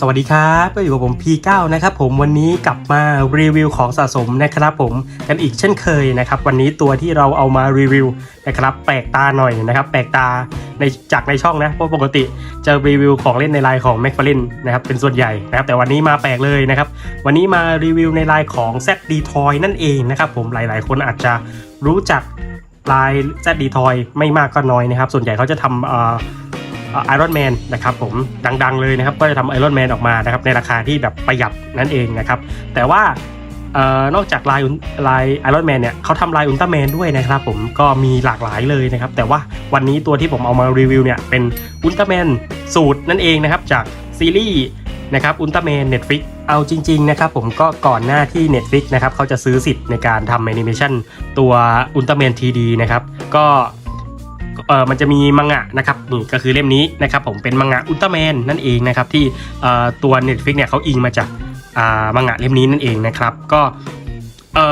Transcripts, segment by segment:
สวัสดีครับก็อยู่กับผม P9 นะครับผมวันนี้กลับมารีวิวของสะสมนะครับผมกันอีกเช่นเคยนะครับ วันนี้ตัวที่เราเอามารีวิวนะครับแปลกตาหน่อยนะครับแปลกตาในจากในช่องนะเพราะปกติจะรีวิวของเล่นในไลน์ของ m c f a r l a n นะครับเป็นส่วนใหญ่นะครับแต่วันนี้มาแปลกเลยนะครับวันนี้มารีวิวในไลน์ของ Z d t o y นั่นเองนะครับผมหลาย ๆ คนอาจจะรู้จักลาย Z d t o y ไม่มากก็น้อยนะครับส่วนใหญ่เขาจะทำเอ่อ ไอรอนแมนนะครับผมดังๆเลยนะครับก็จะทำไอรอนแมนออกมานะครับในราคาที่แบบประหยัดนั่นเองนะครับแต่ว่าออนอกจากลายลายไอรอนแมนเนี่ยเขาทำลายอุลตร้าแมนด้วยนะครับผมก็มีหลากหลายเลยนะครับ แต่ว่าวันนี้ตัวที่ผมเอามารีวิวเนี่ยเป็นอุลตร้าแมนสูตรนั่นเองนะครับจากซีรีส์นะครับอุลตร้าแมนเน็ตฟิกเอาจริงๆนะครับผมก็ก่อนหน้าที่ Netflix นะครับเขาจะซื้อสิทธิ์ในการทำแอนิเมชันตัวอุลตร้าแมนทีดีนะครับก็ เออมันจะมีมังงะนะครับนี่ก็คือเล่มนี้นะครับผมเป็นมังงะอุลตร้าแมนนั่นเองนะครับที่เอ่อตัว Netflix เนี่ยเขาอิงมาจากอ่ามังงะเล่มนี้นั่นเองนะครับก็เอ่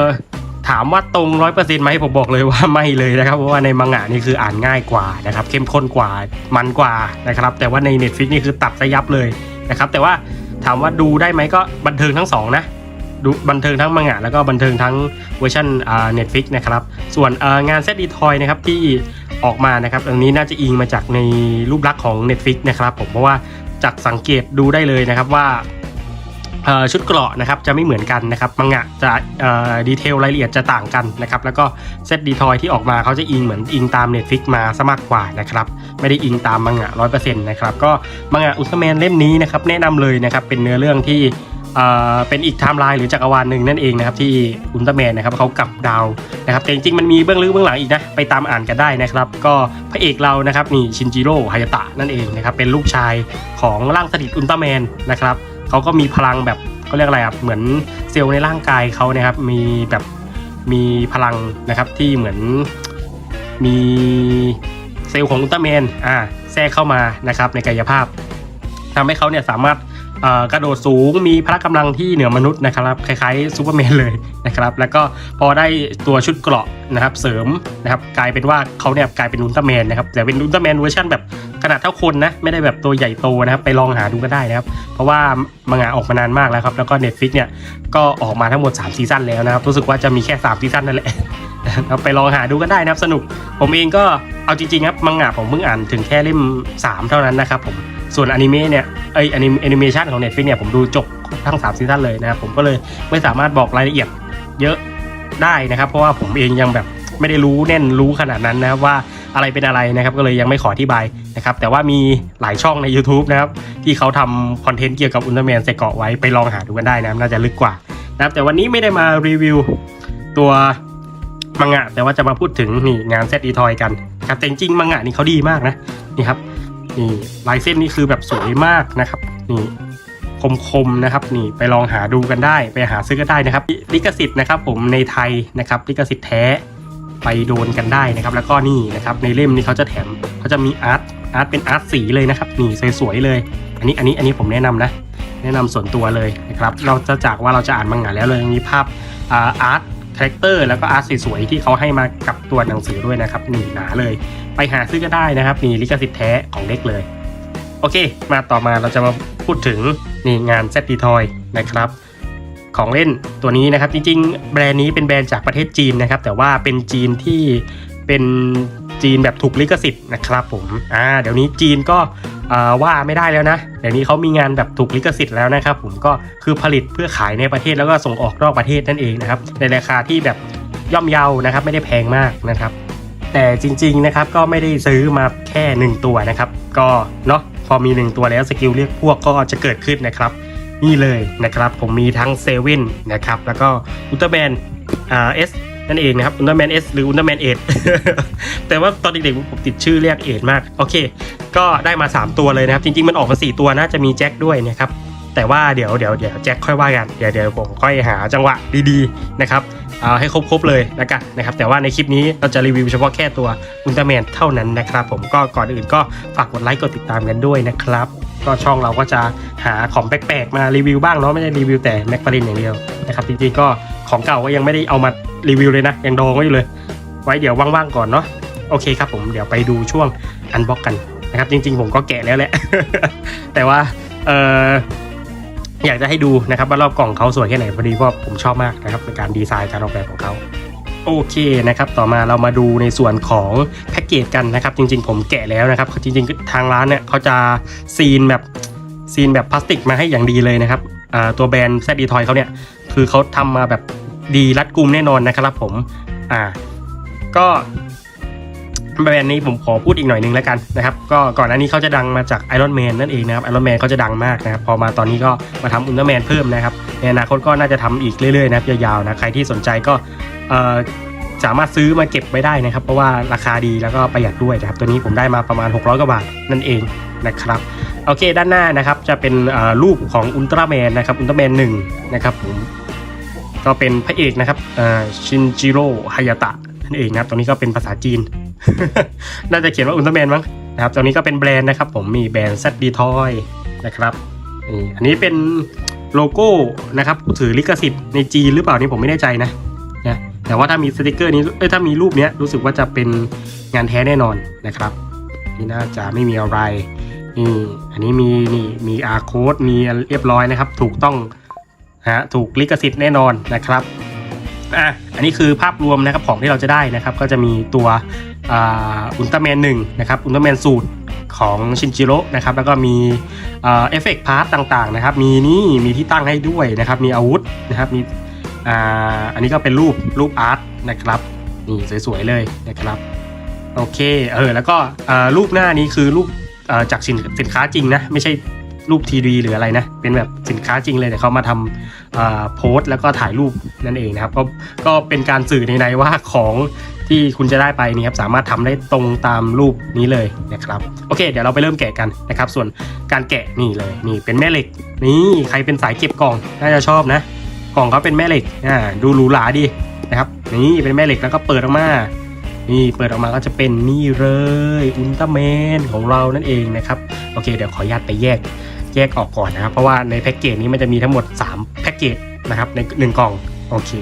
อถามว่าตรงร้อยเปอร์เซ็นต์ไหมผมบอกเลยว่าไม่เลยนะครับเพราะว่าในมังงะนี่คืออ่านง่ายกว่านะครับเข้มข้นกว่ามันกว่านะครับแต่ว่าใน Netflix นี่คือตัดซะยับเลยนะครับแต่ว่าถามว่าดูได้ไหมก็บันเทิงทั้งสองนะ ดูบันเทิงทั้งมังงะแล้วก็บันเทิงทั้งเวอร์ชันเน็ตฟิกนะครับ ส่วนงานเซตดีทอยนะครับที่ออกมานะครับอันนี้น่าจะอิงมาจากในรูปลักษณ์ของ Netflix นะครับผมเพราะว่าจากสังเกตดูได้เลยนะครับว่าชุดเกราะนะครับจะไม่เหมือนกันนะครับมังงะจะดีเทลรายละเอียดจะต่างกันนะครับแล้วก็เซตดีทอยที่ออกมาเขาจะอิงเหมือนอิงตาม Netflix มาซะมากกว่านะครับไม่ได้อิงตามมังงะร้อยเปอร์เซ็นต์นะครับก็มังงะอุลตร้าแมนเล่มนี้นะครับแนะนำเลยนะครับเป็นเนื้อเรื่องที่ เป็นอีกไทม์ไลน์หรือจักรวาลหนึ่งนั่นเองนะครับที่อุลตร้าแมนนะครับเขากลับดาวนะครับแต่จริงๆมันมีเบื้องลึกเบื้องหลังอีกนะไปตามอ่านกันได้นะครับ ก็พระเอกเรานะครับนี่ชินจิโร่ฮายาตะนั่นเองนะครับเป็นลูกชายของร่างสถิตอุลตร้าแมนนะครับเขาก็มีพลังแบบเขาเรียกอะไรอะเหมือนเซลล์ในร่างกายเขานะครับมีแบบมีพลังนะครับที่เหมือนมีเซลล์ของอุลตร้าแมนอ่าแทรกเข้ามานะครับในกายภาพทำให้เขาเนี่ยสามารถ กระโดดสูงมีพละกำลังที่เหนือมนุษย์นะครับคล้ายๆซูเปอร์แมนเลยนะครับแล้วก็พอได้ตัวชุดเกราะนะครับเสริมนะครับกลายเป็นว่าเขาเนี่ยกลายเป็นอุลตร้าแมนนะครับแต่เป็นอุลตร้าแมนเวอร์ชันแบบขนาดเท่าคนนะไม่ได้แบบตัวใหญ่โตนะครับไปลองหาดูก็ได้นะครับเพราะว่ามังงะออกมานานมากแล้วครับแล้วก็ Netflix เนี่ยก็ออกมาทั้งหมด3ซีซั่นแล้วนะครับรู้สึกว่าจะมีแค่3ซีซั่นนั่นแหละนะครับไปลองหาดูก็ได้นะครับสนุก ผมเองก็เอาจริงๆครับมังงะผมเพิ่งอ่านถึงแค่เล่ม 3 เท่านั้นนะครับผม ส่วนอนิเมะเนี่ยไออนิแอนิเมชันของ Netflix เนี่ยผมดูจบทั้ง 3 ซีซั่นเลยนะครับผมก็เลยไม่สามารถบอกรายละเอียดเยอะได้นะครับ เพราะว่าผมเองยังแบบไม่ได้รู้แน่นรู้ขนาดนั้นนะครับว่าอะไรเป็นอะไรนะครับก็เลยยังไม่ขออธิบายนะครับแต่ว่ามีหลายช่องใน YouTube นะครับที่เขาทำคอนเทนต์เกี่ยวกับอุลตร้าแมนใส่เกราะไว้ไปลองหาดูกันได้นะน่าจะลึกกว่านะครับแต่วันนี้ไม่ได้มารีวิวตัวมังงะแต่ว่าจะมาพูดถึงนี่งานเซตอีทอยกันนะครับแต่จริงๆมังงะนี่เขาดีมากนะนี่ครับ นี่ลายเส้นนี่คือแบบสวยมากนะครับ นี่คมๆนะครับ นี่ไปลองหาดูกันได้ ไปหาซื้อก็ได้นะครับ ลิขสิทธิ์นะครับ ผมในไทยนะครับ ลิขสิทธิ์แท้ไปโดนกันได้นะครับ แล้วก็นี่นะครับ ในเล่มนี้เขาจะแถมเขาจะมีอาร์ตอาร์ตเป็นอาร์ตสีเลยนะครับ นี่สวยๆเลย อันนี้อันนี้อันนี้ผมแนะนำนะ แนะนำส่วนตัวเลยนะครับ เราจะจากว่าเราจะอ่านมังงะแล้วเลยมีภาพอาร์ต คาแรคเตอร์แล้วก็อาร์ตสวยๆที่เขาให้มากับตัวหนังสือด้วยนะครับหนีหนาเลย ไปหาซื้อก็ได้นะครับนี่ลิขสิทธิ์แท้ของเล็กเลย โอเค มาต่อมาเราจะมาพูดถึงนี่งานเซตดีทอยนะครับของเล่นตัวนี้นะครับจริงๆ แบรนด์นี้เป็นแบรนด์จากประเทศจีนนะครับ แต่ว่าเป็นจีนที่เป็นจีนแบบถูกลิขสิทธิ์นะครับผมอ่าเดี๋ยวนี้จีนก็ ว่าไม่ได้แล้วนะเดี๋ยวนี้เขามีงานแบบถูกลิขสิทธิ์แล้วนะครับผมก็คือผลิตเพื่อขายในประเทศแล้วก็ส่งออกนอกประเทศนั่นเองนะครับในราคาที่แบบย่อมเยานะครับไม่ได้แพงมากนะครับ แต่จริงๆนะครับก็ไม่ได้ซื้อมาแค่ 1 ตัวนะครับ ก็เนาะพอมี 1 ตัวแล้วสกิลเรียกพวกก็จะเกิดขึ้นนะครับ นี่เลยนะครับผมมีทั้งเซเว่นนะครับแล้วก็อุลตร้าแมนเอส นั่นเองนะครับอุลตร้าแมนเอสหรืออุลตร้าแมนเอแต่ว่าตอนเด็กๆผมติดชื่อเรียกเอมาก โอเค ก็ได้มา 3 ตัวเลยนะครับ จริงๆ มันออกมา 4 ตัวนะจะมีแจ็คด้วยนะครับแต่ว่าเดี๋ยวเดี๋ยวเดี๋ยวแจ็คค่อยว่ากันเดี๋ยวเดี๋ยวผมค่อยหาจังหวะดีๆนะครับเอาให้ครบๆเลยแล้วกันนะครับแต่ว่าในคลิปนี้เราจะรีวิวเฉพาะแค่ตัวอุลตร้าแมนเท่านั้นนะครับผมก็ก่อนอื่นก็ฝากกดไลค์กดติดตามกันด้วยนะครับก็ช่องเราก็จะหาของแปลกๆมารีวิวบ้างเนาะไม่ได้รีวิวแต่แม็กฟารินอย่างเดียวนะครับจริงๆก็ของเก่าก็ยังไม่ได้เอามา รีวิวเลยนะยังดองไว้อยู่เลย ไว้เดี๋ยวว่างๆก่อนเนาะโอเคครับผมเดี๋ยวไปดูช่วงอันบ็อกกันนะครับจริงๆ ผมก็แกะแล้วแหละ แต่ว่าเอออยากจะให้ดูนะครับว่ารอบกล่องเขาสวยแค่ไหนพอดีว่าผมชอบมากนะครับในการดีไซน์การออกแบบของเขาโอเคนะครับต่อมาเรามาดูในส่วนของแพ็กเกจกันนะครับ จริง ๆ ผมแกะแล้วนะครับจริงๆทางร้านเนี่ยเขาจะซีนแบบซีนแบบพลาสติกมาให้อย่างดีเลยนะครับตัวแบรนด์แซดดีทอยเขาเนี่ยคือเขาทำมาแบบ ดีรัดกุมแน่นอนนะครับผม อ่า ก็แบรนด์นี้ผมขอพูดอีกหน่อยนึงแล้วกันนะครับ ก็ก่อนหน้านี้เขาจะดังมาจากไอรอนแมนนั่นเองนะครับไอรอนแมนเขาจะดังมากนะครับ พอมาตอนนี้ก็มาทำอุลตร้าแมนเพิ่มนะครับ ในอนาคตก็น่าจะทำอีกเรื่อยๆนะยาวๆนะ ใครที่สนใจก็เอ่อสามารถซื้อมาเก็บไว้ได้นะครับ เพราะว่าราคาดีแล้วก็ประหยัดด้วยนะครับ ตัวนี้ผมได้มาประมาณ 600กว่าบาทนั่นเองนะครับโอเคด้านหน้านะครับจะเป็นเอ่อรูปของอุลตร้าแมนนะครับอุลตร้าแมนหนึ่งนะครับผม ก็เป็นพระเอกนะครับชินจิโร่ฮายาตะนั่นเองนะครับตรงนี้ก็เป็นภาษาจีน น่าจะเขียนว่าอุลตร้าแมนมั้งนะครับตรงนี้ก็เป็นแบรนด์นะครับ ผมมีแบรนด์ซัดดีทอยนะครับนี่อันนี้เป็นโลโก้นะครับผู้ถือลิขสิทธิ์ในจีนหรือเปล่านี่ผมไม่แน่ใจนะนะแต่ว่าถ้ามีสติกเกอร์นี้เอ้ยถ้ามีรูปเนี้ยรู้สึกว่าจะเป็นงานแท้แน่นอนนะครับ นี่น่าจะไม่มีอะไรนี่อันนี้มีนี่มีอาร์โค้ดมีเรียบร้อยนะครับ ถูกต้อง ฮะถูกลิขสิทธิ์แน่นอนนะครับอะอันนี้คือภาพรวมนะครับของที่เราจะได้นะครับ ก็จะมีตัวอุลตร้าแมนหนึ่งนะครับอุลตร้าแมนสูตรของชินจิโร่นะครับแล้วก็มีเอฟเฟกต์พาร์ตต่างๆนะครับมีนี่มีที่ตั้งให้ด้วยนะครับมีอาวุธนะครับมีอันนี้ก็เป็นรูปรูปอาร์ตนะครับนี่สวยๆเลยนะครับโอเคเออแล้วก็รูปหน้านี้คือรูปจากสินสินค้าจริงนะไม่ใช่ รูปทีดีหรืออะไรนะ เป็นแบบสินค้าจริงเลยแต่เขามาทำอ่อโพสต์แล้วก็ถ่ายรูปนั่นเองนะครับ ก็ก็เป็นการสื่อในในว่าของที่คุณจะได้ไปนี่ครับสามารถทำได้ตรงตามรูปนี้เลยนะครับโอเค เดี๋ยวเราไปเริ่มแกะกันนะครับ ส่วนการแกะนี่เลยนี่เป็นแม่เหล็ก นี่ใครเป็นสายเก็บกล่องน่าจะชอบนะ กล่องเขาเป็นแม่เหล็กอ่าดูหรูหราดีนะครับ นี่เป็นแม่เหล็กแล้วก็เปิดออกมา นี่เปิดออกมาก็จะเป็นนี่เลยอุลตร้าแมนของเรานั่นเองนะครับโอเค เดี๋ยวขออนุญาตไปแยก แยกออกก่อนนะครับ เพราะว่าในแพ็กเกจนี้มันจะมีทั้งหมด 3 แพ็กเกจนะครับใน 1 กล่อง โอเค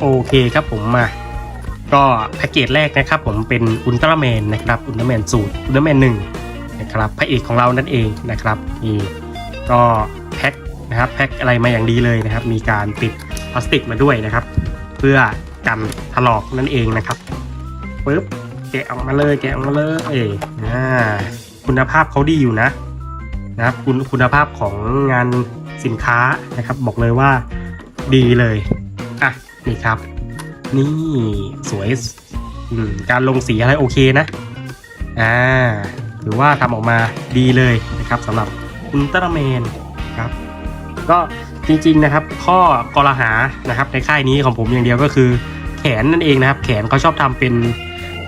โอเคครับผมมาก็แพ็กเกจแรกนะครับผมเป็นอุลตร้าแมนนะครับอุลตร้าแมนสูตรอุลตร้าแมนหนึ่งนะครับพระเอกของเรานั่นเองนะครับนี่ก็แพ็คนะครับแพ็คอะไรมาอย่างดีเลยนะครับ มีการติดพลาสติกมาด้วยนะครับ เพื่อกันถลอกนั่นเองนะครับปึ๊บแกะออกมาเลยแกะออกมาเลยเอออ่าคุณภาพเขาดีอยู่นะนะครับคุณคุณภาพของงานสินค้านะครับ บอกเลยว่าดีเลย นี่ครับ นี่สวยการลงสีอะไรโอเคนะ อ่าถือว่าทำออกมาดีเลยนะครับสำหรับอุลตร้าแมนครับ ก็จริงๆนะครับ ข้อกรหานะครับในค่ายนี้ของผมอย่างเดียวก็คือ แขนนั่นเองนะครับ แขนเขาชอบทำเป็น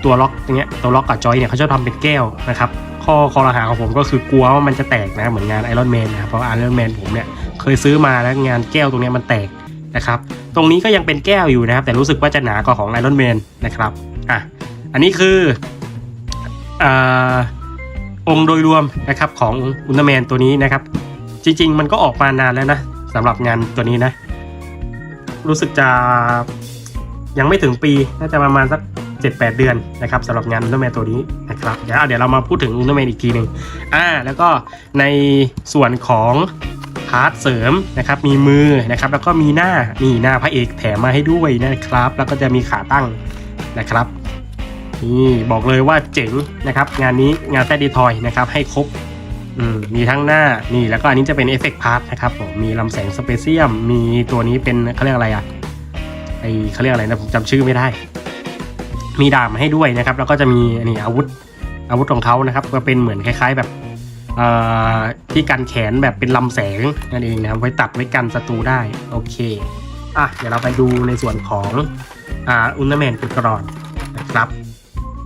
ตัวล็อกอย่างเงี้ยตัวล็อกกับจอยเนี่ยเขาชอบทำเป็นแก้วนะครับข้อคอรหาของผมก็คือกลัวว่ามันจะแตกนะเหมือนงานไอรอนแมนนะครับเพราะไอรอนแมนผมเนี่ยเคยซื้อมาแล้วงานแก้วตรงนี้มันแตก นะครับ ตรงนี้ก็ยังเป็นแก้วอยู่นะครับ แต่รู้สึกว่าจะหนากว่าของไอรอนแมนนะครับอะอันนี้คืออองค์โดยรวมนะครับของอุลตร้าแมนตัวนี้นะครับ จริง ๆ มันก็ออกมานานแล้วนะสำหรับงานตัวนี้นะ รู้สึกจะยังไม่ถึงปีน่าจะประมาณสัก7-8 เดือนนะครับสำหรับงานอุลตร้าแมนตัวนี้นะครับเดี๋ยวเดี๋ยวเรามาพูดถึงอุลตร้าแมนอีกทีหนึ่งอ่าแล้วก็ในส่วนของ พาร์ทเสริมนะครับมีมือนะครับแล้วก็มีหน้านี่หน้าพระเอกแถมมาให้ด้วยนะครับ แล้วก็จะมีขาตั้งนะครับนี่บอกเลยว่าเจ๋งนะครับ งานนี้งานแฟดดีทอยนะครับให้ครบมมีทั้งหน้านี่แล้วก็อันนี้จะเป็นเอฟเฟกต์พาร์ทนะครับผมมีลำแสงสเปเซียม มีตัวนี้เป็นเขาเรียกอะไรอะไอเขาเรียกอะไรนะผมจำชื่อไม่ได้ มีดาบมาให้ด้วยนะครับ แล้วก็จะมีนนี้อาวุธอาวุธของเขานะครับ ก็เป็นเหมือนคล้าย ๆ แบบ ที่กันแขนแบบเป็นลำแสงนั่นเองนะครับไว้ตัดไว้กันศัตรูได้โอเคอะเดี๋ยวเราไปดูในส่วนของอ่าอุลตร้าแมนกันก่อนนะครับ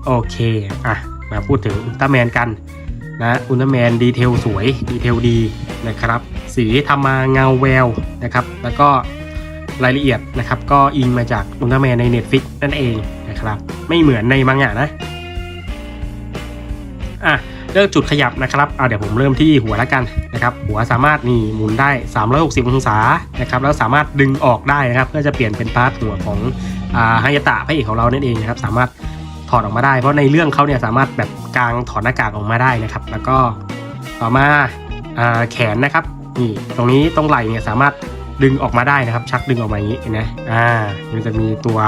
โอเคอะมาพูดถึงอุลตร้าแมนกันนะอุลตร้าแมนดีเทลสวยดีเทลดีนะครับ สีทำมาเงาแววนะครับ แล้วก็รายละเอียดนะครับ ก็อิงมาจากอุลตร้าแมนใน Netflix นั่นเองนะครับ ไม่เหมือนในมังงะนะอะ เรื่องจุดขยับนะครับเอะเดี๋ยวผมเริ่มที่หัวแล้วกันนะครับหัวสามารถนี่หมุนได้ 360 องศานะครับแล้วสามารถดึงออกได้นะครับ เพื่อจะเปลี่ยนเป็นพาร์ทหัวของฮายาตะพระเอกของเรานั่นเองนะครับสามารถถอดออกมาได้เพราะในเรื่องเขาเนี่ยสามารถแบบกางถอดหน้ากากออกมาได้นะครับ แล้วก็ต่อมาแขนนะครับนี่ตรงนี้ตรงไหล่เนี่ยสามารถดึงออกมาได้นะครับ ชักดึงออกมาอย่างนี้เห็นะอ่ามันจะมีตัว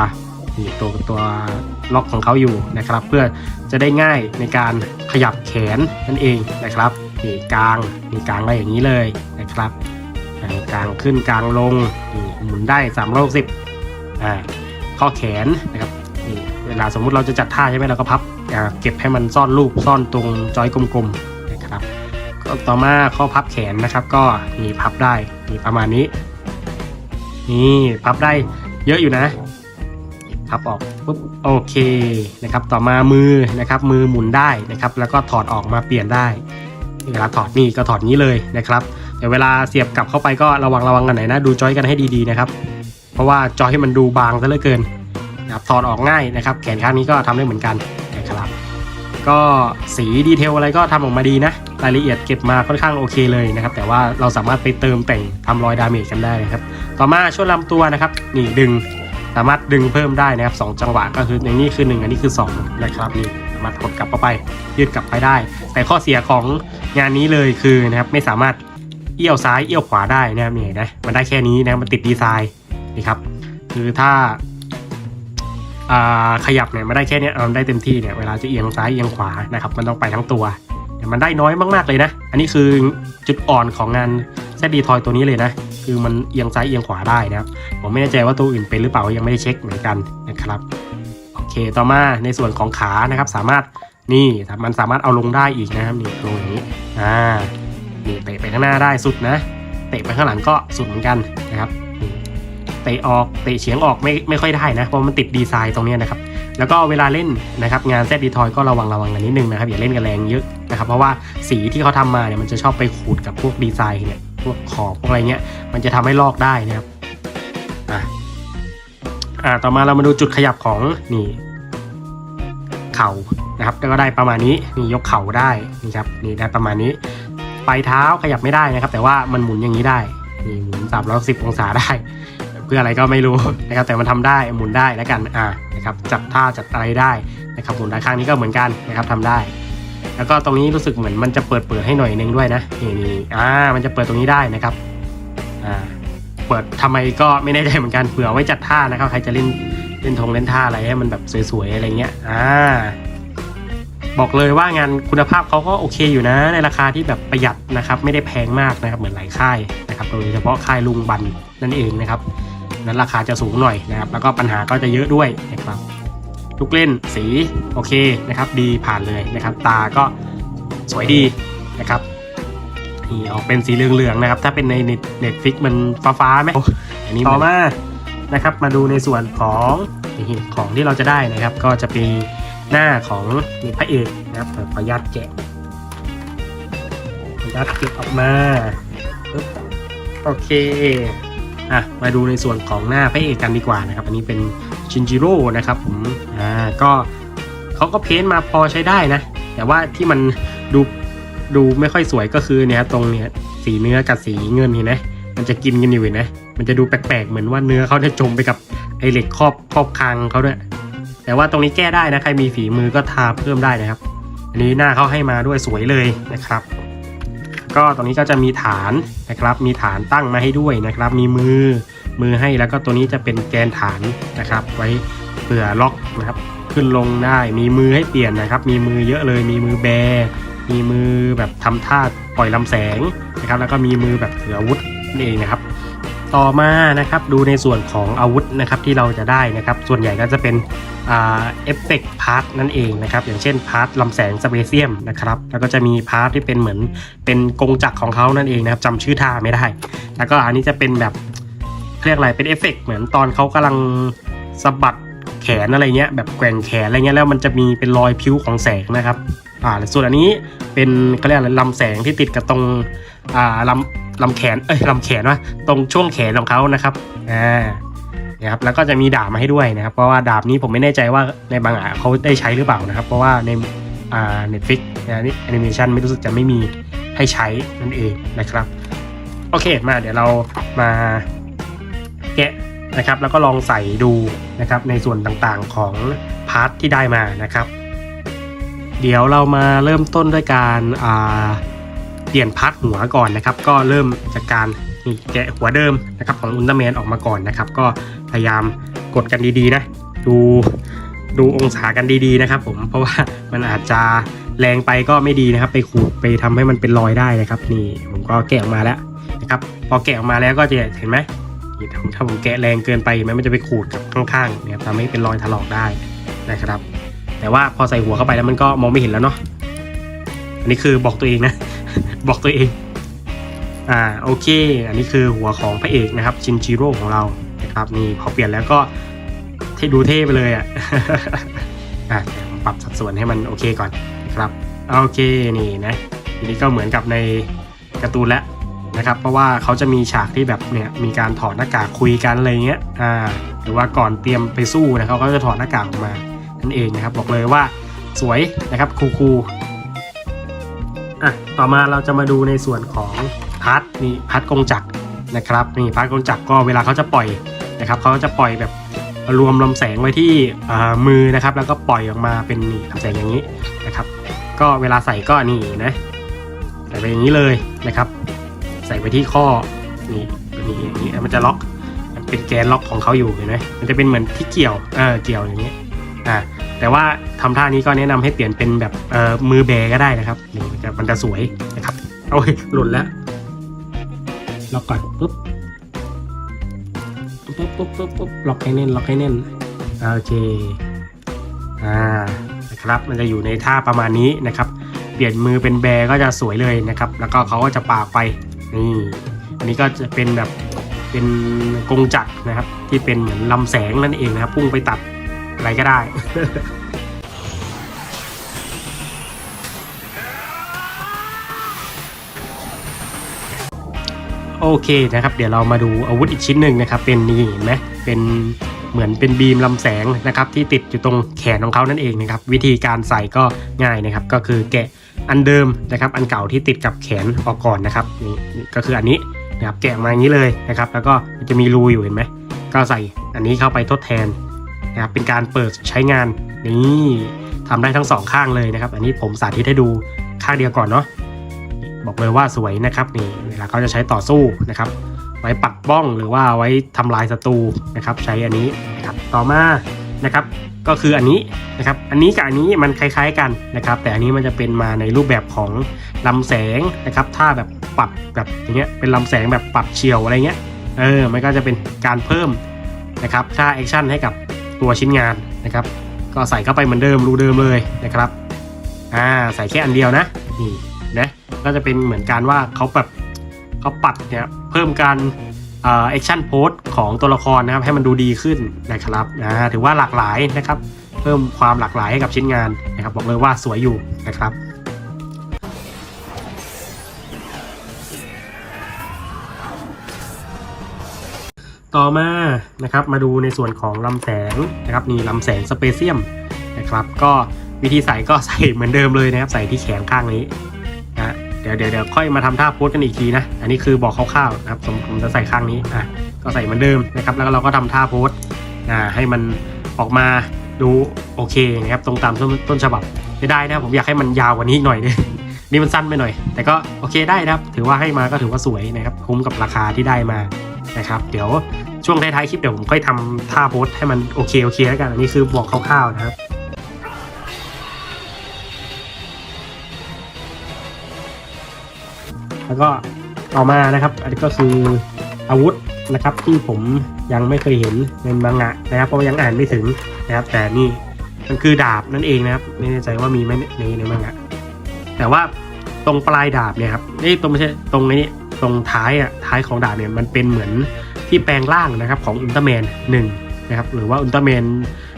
นี่ตัวตัวล็อกของเขาอยู่นะครับ เพื่อจะได้ง่ายในการขยับแขนนั่นเองนะครับนี่กลางนี่กลางไว้อย่างนี้เลยนะครับกลางขึ้นกลางลงนี่หมุนได้360อ่าข้อแขนนะครับนี่เวลาสมมุติเราจะจัดท่าใช่ไหมเราก็พับอ่าเก็บให้มันซ่อนรูปซ่อนตรงจอยกลมๆนะครับก็ต่อมาข้อพับแขนนะครับ ก็นี่พับได้นี่ประมาณนี้นี่พับได้เยอะอยู่นะับออกปุ๊บโอเคนะครับต่อมามือนะครับมือหมุนได้นะครับแล้วก็ถอดออกมาเปลี่ยนได้เวลาถอดนี่ก็ถอดนี้เลยนะครับแต่เวลาเสียบกลับเข้าไปก็ระวังระวังกันหน่อยนะดูจอยกันให้ดีๆนะครับเพราะว่าจอยให้มันดูบางซะเหลือเกินนะครับถอดออกง่ายนะครับแขนข้างนี้ก็ทำได้เหมือนกันนะครับก็สีดีเทลอะไรก็ทำออกมาดีนะรายละเอียดเก็บมาค่อนข้างโอเคเลยนะครับ แต่ว่าเราสามารถไปเติมแต่งทำรอยดาเมจกันได้นะครับ ต่อมาช่วงลำตัวนะครับ นี่ดึง สามารถดึงเพิ่มได้นะครับ2จังหวะก็คือในนี้คือ 1 อันนี้คือ2นะครับนี่สามารถกดกลับเข้าไป ยืดกลับไปได้ แต่ข้อเสียของงานนี้เลยคือนะครับไม่สามารถเอี้ยวซ้ายเอี้ยวขวาได้นะครับนี่นไหมมันได้แค่นี้นะมันติดดีไซน์นี่ครับคือถ้าาขยับเนี่ยไม่ได้แค่นี้ยเอาได้เต็มที่เนี่ยเวลาจะเอียงซ้ายเอียงขวานะครับมันต้องไปทั้งตัวแต่มันได้น้อยมากๆเลยนะ อันนี้คือจุดอ่อนของงานแซดดีทอยตัวนี้เลยนะ คือมันเอียงซ้ายเอียงขวาได้นะครับ ผมไม่แน่ใจว่าตัวอื่นเป็นหรือเปล่ายังไม่ได้เช็คเหมือนกันนะครับโอเคต่อมาในส่วนของขานะครับ สามารถนี่มันสามารถเอาลงได้อีกนะครับนี่ลงอย่างนี้อ่านี่เตะไปข้างหน้าได้สุดนะ เตะไปข้างหลังก็สุดเหมือนกันนะครับเตะออกเตะเฉียงออกไม่ไม่ค่อยได้นะเพราะมันติดดีไซน์ตรงนี้นะครับแล้วก็เวลาเล่นนะครับงานแซดดีทอยก็ระวังระวังกันนิดนึงนะครับอย่าเล่นกันแรงเยอะนะครับเพราะว่าสีที่เขาทำมาเนี่ยมันจะชอบไปขูดกับพวกดีไซน์เนี่ย พวกขอบพวกอะไรเงี้ย มันจะทำให้ลอกได้นะครับอะอ่าต่อมาเรามาดูจุดขยับของนี่เข่านะครับก็ได้ประมาณนี้นี่ยกเข่าได้นี่ครับนี่ได้ประมาณนี้ปลายเท้าขยับไม่ได้นะครับ แต่ว่ามันหมุนอย่างนี้ได้นี่หมุนสามร้อยสิบองศาได้ เพื่ออะไรก็ไม่รู้นะครับแต่มันทำได้หมุนได้แล้วกันอ่านะครับจับท่าจับอะไรได้นะครับหมุนด้านข้างนี้ก็เหมือนกันนะครับทำได้ แล้วก็ตรงนี้รู้สึกเหมือนมันจะเปิดเปิดให้หน่อยนึงด้วยนะนี่นี่อ่ามันจะเปิดตรงนี้ได้นะครับอ่าเปิดทำไมก็ไม่แน่ใจเหมือนกันเผื่อไว้จัดท่านะครับใครจะเล่นเล่นทงเล่นท่าอะไรให้มันแบบสวยๆอะไรเงี้ยอ่าบอกเลยว่างานคุณภาพเขาก็โอเคอยู่นะ ในราคาที่แบบประหยัดนะครับ ไม่ได้แพงมากนะครับเหมือนหลายค่ายนะครับโดยเฉพาะค่ายลุงบันนั่นเองนะครับนั้นราคาจะสูงหน่อยนะครับ แล้วก็ปัญหาก็จะเยอะด้วยนะครับ ลูกเล่นสีโอเคนะครับดีผ่านเลยนะครับ ตาก็สวยดีนะครับนี่ออกเป็นสีเหลืองๆนะครับ ถ้าเป็นในเน็ตฟิกมันฟ้าๆไหมอันนี้ต่อมานะครับ มาดูในส่วนของนี่ของที่เราจะได้นะครับ ก็จะเป็นหน้าของนี่พระเอกนะครับขออนุญาตแกะขออนุญาตเก็บออกมาปึ๊บโอเค อะมาดูในส่วนของหน้าพระเอกกันดีกว่านะครับ อันนี้เป็นชินจิโร่นะครับผมอ่าก็เขาก็เพ้นมาพอใช้ได้นะ แต่ว่าที่มันดูดูไม่ค่อยสวยก็คือเนี่ยตรงเนี้ยสีเนื้อกับสีเงินเห็นไหมมันจะกินกันอยู่นไหมมันจะดูแปลกๆ เหมือนว่าเนื้อเขาจะจมไปกับไอเหล็กครอบครอบคางเขาด้วย แต่ว่าตรงนี้แก้ได้นะ ใครมีฝีมือก็ทาเพิ่มได้นะครับ อันนี้หน้าเขาให้มาด้วยสวยเลยนะครับ ก็ตรงนี้ก็จะมีฐานนะครับ มีฐานตั้งมาให้ด้วยนะครับ มีมือมือให้แล้วก็ตัวนี้จะเป็นแกนฐานนะครับ ไว้เผื่อล็อกนะครับ ขึ้นลงได้มีมือให้เปลี่ยนนะครับ มีมือเยอะเลย มีมือแบ มีมือแบบทำท่าปล่อยลำแสงนะครับ แล้วก็มีมือแบบถืออาวุธนี่เองนะครับ ต่อมานะครับดูในส่วนของอาวุธนะครับที่เราจะได้นะครับส่วนใหญ่ก็จะเป็นเอฟเฟกต์พาร์ทนั่นเองนะครับอย่างเช่นพาร์ทลำแสงสเปเซียมนะครับแล้วก็จะมีพาร์ทที่เป็นเหมือนเป็นกงจักรของเขานั่นเองนะครับจำชื่อท่าไม่ได้ แล้วก็อันนี้จะเป็นแบบเรียกอะไรเป็นเอฟเฟกต์เหมือนตอนเขากำลังสะบัดแขนอะไรเงี้ยแบบแกว่งแขนอะไรเงี้ยแล้วมันจะมีเป็นรอยพิ้วของแสงนะครับ อ่าส่วนอันนี้เป็นเขาเรียกอะไรลำแสงที่ติดกับตรงอ่าลำลำแขนเอ้ยลำแขนวะตรงช่วงแขนของเขานะครับอ่านะครับแล้วก็จะมีดาบมาให้ด้วยนะครับ เพราะว่าดาบนี้ผมไม่แน่ใจว่าในบางอะเขาได้ใช้หรือเปล่านะครับ เพราะว่าในอ่าเน็ตฟิกนะนี่แอนิเมชันไม่รู้สึกจะไม่มีให้ใช้นั่นเองนะครับโอเคมาเดี๋ยวเรามาแกะนะครับ แล้วก็ลองใส่ดูนะครับในส่วนต่างๆของพาร์ทที่ได้มานะครับ เดี๋ยวเรามาเริ่มต้นด้วยการเปลี่ยนพาร์ทหัวก่อนนะครับ ก็เริ่มจากการแกะหัวเดิมนะครับของอุลตร้าแมนออกมาก่อนนะครับ ก็พยายามกดกันดีๆนะ ดูดูองศากันดีๆนะครับ ผมเพราะว่ามันอาจจะแรงไปก็ไม่ดีนะครับ ไปขูดไปทำให้มันเป็นรอยได้นะครับ นี่ผมก็แกะออกมาแล้วนะครับ พอแกะออกมาแล้วก็จะเห็นไหมถ้าผมแกะแรงเกินไปเห็นไหมมันจะไปขูดกับข้างๆเนี่ยทำให้เป็นรอยถลอกได้นะครับ แต่ว่าพอใส่หัวเข้าไปแล้วมันก็มองไม่เห็นแล้วเนาะอันนี้คือบอกตัวเองนะ บอกตัวเอง อ่าโอเค อันนี้คือหัวของพระเอกนะครับชินจิโร่ของเรานะครับนี่พอเปลี่ยนแล้วก็เท่ดูเท่ไปเลยอะอะปรับสัดส่วนให้มันโอเคก่อนครับโอเคนี่นะทีนี้ก็เหมือนกับในการ์ตูนแล้วนะครับ เพราะว่าเขาจะมีฉากที่แบบเนี่ยมีการถอดหน้ากากคุยกันอะไรเงี้ยอ่าหรือว่าก่อนเตรียมไปสู้นะเขาก็จะถอดหน้ากากออกมา นั่นเองนะครับ บอกเลยว่าสวยนะครับคูคูลๆอะต่อมาเราจะมาดูในส่วนของพัดนี่พัดกงจักรนะครับนี่พัดกงจักรก็เวลาเขาจะปล่อยนะครับเขาจะปล่อยแบบรวมลำแสงไว้ที่มือนะครับ แล้วก็ปล่อยออกมาเป็นนี่ลำแสงอย่างนี้นะครับ ก็เวลาใส่ก็นี่นะใส่ไปอย่างนี้เลยนะครับ ใส่ไปที่ข้อนี่นี่อย่างนี้มันจะล็อกมันเป็นแกนล็อกของเขาอยู่เห็นไหมมันจะเป็นเหมือนที่เกี่ยวเออเกี่ยวอย่างนี้อ่า แต่ว่าทำท่านี้ก็แนะนำให้เปลี่ยนเป็นแบบเอ่อมือแบก็ได้นะครับนี่มันจะมันจะสวยนะครับโอ้ยหล่นแล้วล็อกก่อนปุ๊บปุ๊บปุ๊บปุ๊บปุ๊บล็อกให้แน่นล็อกให้แน่นโอเคอ่านะครับมันจะอยู่ในท่าประมาณนี้นะครับ เปลี่ยนมือเป็นแบก็จะสวยเลยนะครับ แล้วก็เขาก็จะปากไปนี่อันนี้ก็จะเป็นแบบเป็นกงจักรนะครับ ที่เป็นเหมือนลำแสงนั่นเองนะครับ พุ่งไปตัดอะไรก็ได้ โอเคนะครับ เดี๋ยวเรามาดูอาวุธอีกชิ้นหนึ่งนะครับ เป็นนี่เห็นไหมเป็นเหมือนเป็นบีมลำแสงนะครับที่ติดอยู่ตรงแขนของเขานั่นเองนะครับวิธีการใส่ก็ง่ายนะครับ ก็คือแกะอันเดิมนะครับ อันเก่าที่ติดกับแขนออกก่อนนะครับนี่ก็คืออันนี้นะครับแกะมาอย่างนี้เลยนะครับ แล้วก็จะมีรูอยู่เห็นไหมก็ใส่อันนี้เข้าไปทดแทนนะครับเป็นการเปิดใช้งานนี่ทำได้ทั้งสองข้างเลยนะครับ อันนี้ผมสาธิตให้ดูข้างเดียวก่อนเนาะ บอกเลยว่าสวยนะครับนี่เวลาเขาจะใช้ต่อสู้นะครับ ไว้ปัดบ้องหรือว่าไว้ทำลายศัตรูนะครับ ใช้อันนี้นะครับต่อมานะครับ ก็คืออันนี้นะครับ อันนี้กับอันนี้มันคล้าย ๆกันนะครับ แต่อันนี้มันจะเป็นมาในรูปแบบของลำแสงนะครับถ้าแบบปัดแบบอย่างเงี้ยเป็นลำแสงแบบปัดเฉียวอะไรเงี้ยเออมันก็จะเป็นการเพิ่มนะครับค่าแอคชั่นให้กับตัวชิ้นงานนะครับ ก็ใส่เข้าไปเหมือนเดิมรูเดิมเลยนะครับอ่าใส่แค่อันเดียวนะนี่ ก็จะเป็นเหมือนการว่าเขาแบบเขาปัดเนี่ยเพิ่มการเอ่อแอคชั่นโพสของตัวละครนะครับให้มันดูดีขึ้นนะครับอ่าถือว่าหลากหลายนะครับ เพิ่มความหลากหลายให้กับชิ้นงานนะครับ บอกเลยว่าสวยอยู่นะครับต่อมานะครับมาดูในส่วนของลำแสงนะครับนี่ลำแสงสเปเซียมนะครับ ก็วิธีใส่ก็ใส่เหมือนเดิมเลยนะครับ ใส่ที่แขนข้างนี้ เดี๋ยวเดี๋ยวเดี๋ยวค่อยมาทำท่าโพสกันอีกทีนะ อันนี้คือบอกคร่าวๆนะครับผมผมจะใส่ข้างนี้อะก็ใส่เหมือนเดิมนะครับ แล้วเราก็ทำท่าโพสอ่าให้มันออกมาดูโอเคนะครับตรงตามต้นต้นฉบับไม่ได้นะผมอยากให้มันยาวกว่านี้หน่อยนึงนี่มันสั้นไปหน่อย แต่ก็โอเคได้นะครับ ถือว่าให้มาก็ถือว่าสวยนะครับ คุ้มกับราคาที่ได้มานะครับ เดี๋ยวช่วงท้ายๆคลิปเดี๋ยวผมค่อยทำท่าโพสให้มันโอเคโอเคแล้วกันอันนี้คือบอกคร่าวๆนะครับ แล้วก็ต่อมานะครับ อันนี้ก็คืออาวุธนะครับที่ผมยังไม่เคยเห็นในมังงะนะครับ เพราะว่ายังอ่านไม่ถึงนะครับ แต่นี่มันคือดาบนั่นเองนะครับไม่แน่ใจว่ามีไหมในในมังงะแต่ว่าตรงปลายดาบเนี่ยครับนี่ตรงไม่ใช่ตรงนี้ตรงท้ายอะท้ายของดาบเนี่ยมันเป็นเหมือนที่แปลงร่างนะครับของอุลตร้าแมนหนึ่งนะครับหรือว่าอุลตร้าแมน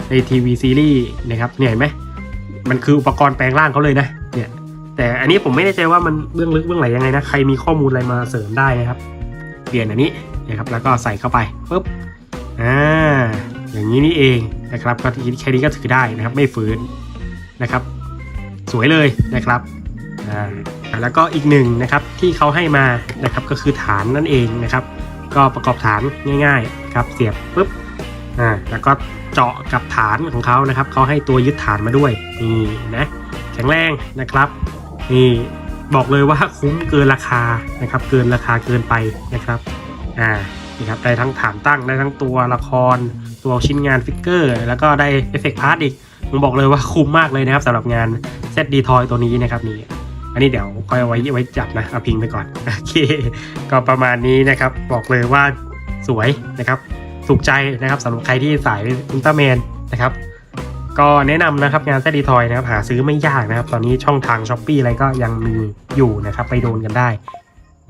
ในทีวีซีรีส์นะครับเนี่ยเห็นไหมมันคืออุปกรณ์แปลงร่างเขาเลยนะ แต่อันนี้ผมไม่แน่ใจว่ามันเบื้องลึกเบื้องไหนยังไงนะใครมีข้อมูลอะไรมาเสริมได้นะครับเปลี่ยนอันนี้นะครับแล้วก็ใส่เข้าไปปุ๊บอ่าอย่างนี้นี่เองนะครับก็แค่นี้ก็ถือได้นะครับไม่ฝืนนะครับ สวยเลยนะครับอ่าแล้วก็อีกหนึ่งนะครับที่เขาให้มานะครับก็คือฐานนั่นเองนะครับ ก็ประกอบฐานง่ายๆครับเสียบปุ๊บอ่าแล้วก็เจาะกับฐานของเขานะครับเขาให้ตัวยึดฐานมาด้วยนี่นะแข็งแรงนะครับ นี่บอกเลยว่าคุ้มเกินราคานะครับ เกินราคาเกินไปนะครับอ่านี่ครับได้ทั้งฐานตั้งได้ทั้งตัวละคร ตัวชิ้นงานฟิกเกอร์ แล้วก็ได้เอฟเฟกต์พาร์ตอีกผมบอกเลยว่าคุ้มมากเลยนะครับสำหรับงานเซตดีทอยตัวนี้นะครับนี่อันนี้เดี๋ยวค่อยเอาไว้ไว้จับนะเอาพิงไปก่อนโอเคก็ประมาณนี้นะครับ บอกเลยว่าสวยนะครับถูกใจนะครับสำหรับใครที่สายอุลตร้าแมนนะครับ ก็แนะนำนะครับงานแซดดีทอยนะครับหาซื้อไม่ยากนะครับ ตอนนี้ช่องทางช้อปปีอะไรก็ยังมีอยู่นะครับ ไปโดนกันได้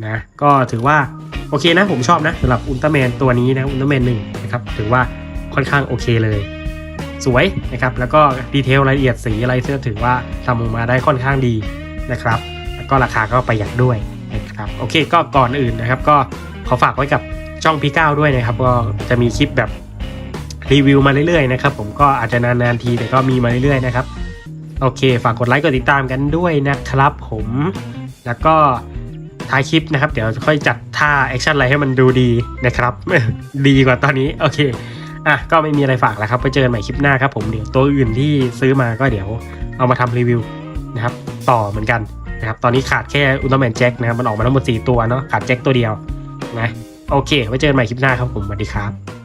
นะก็ถือว่าโอเคนะผมชอบนะสำหรับอุลตร้าแมนตัวนี้นะอุลตร้าแมนหนึ่งนะครับถือว่าค่อนข้างโอเคเลย สวยนะครับแล้วก็ดีเทลรายละเอียดสีอะไรก็ถือว่าทำออกมาได้ค่อนข้างดีนะครับ แล้วก็ราคาก็ประหยัดด้วยนะครับโอเคก็ก่อนอื่นนะครับ ก็ขอฝากไว้กับช่องพี่ก้าวด้วยนะครับ ก็จะมีคลิปแบบ รีวิวมาเรื่อยๆนะครับผมก็อาจจะนานๆทีแต่ก็มีมาเรื่อยๆนะครับโอเค ฝากกดไลค์กดติดตามกันด้วยนะครับผมแล้วก็ท้ายคลิปนะครับ เดี๋ยวค่อยจัดท่าแอคชั่นอะไรให้มันดูดีนะครับ ดีกว่าตอนนี้โอเคอะก็ไม่มีอะไรฝากแล้วครับไปเจอกันใหม่คลิปหน้าครับผมเดี๋ยวตัวอื่นที่ซื้อมาก็เดี๋ยวเอามาทำรีวิวนะครับ ต่อเหมือนกันนะครับตอนนี้ขาดแค่อุลตร้าแมนแจ็คนะครับมันออกมาทั้งหมด4ตัวเนาะขาดแจ็คตัวเดียวนะโอเคไว้เจอกันใหม่คลิปหน้าครับผมสวัสดีครับ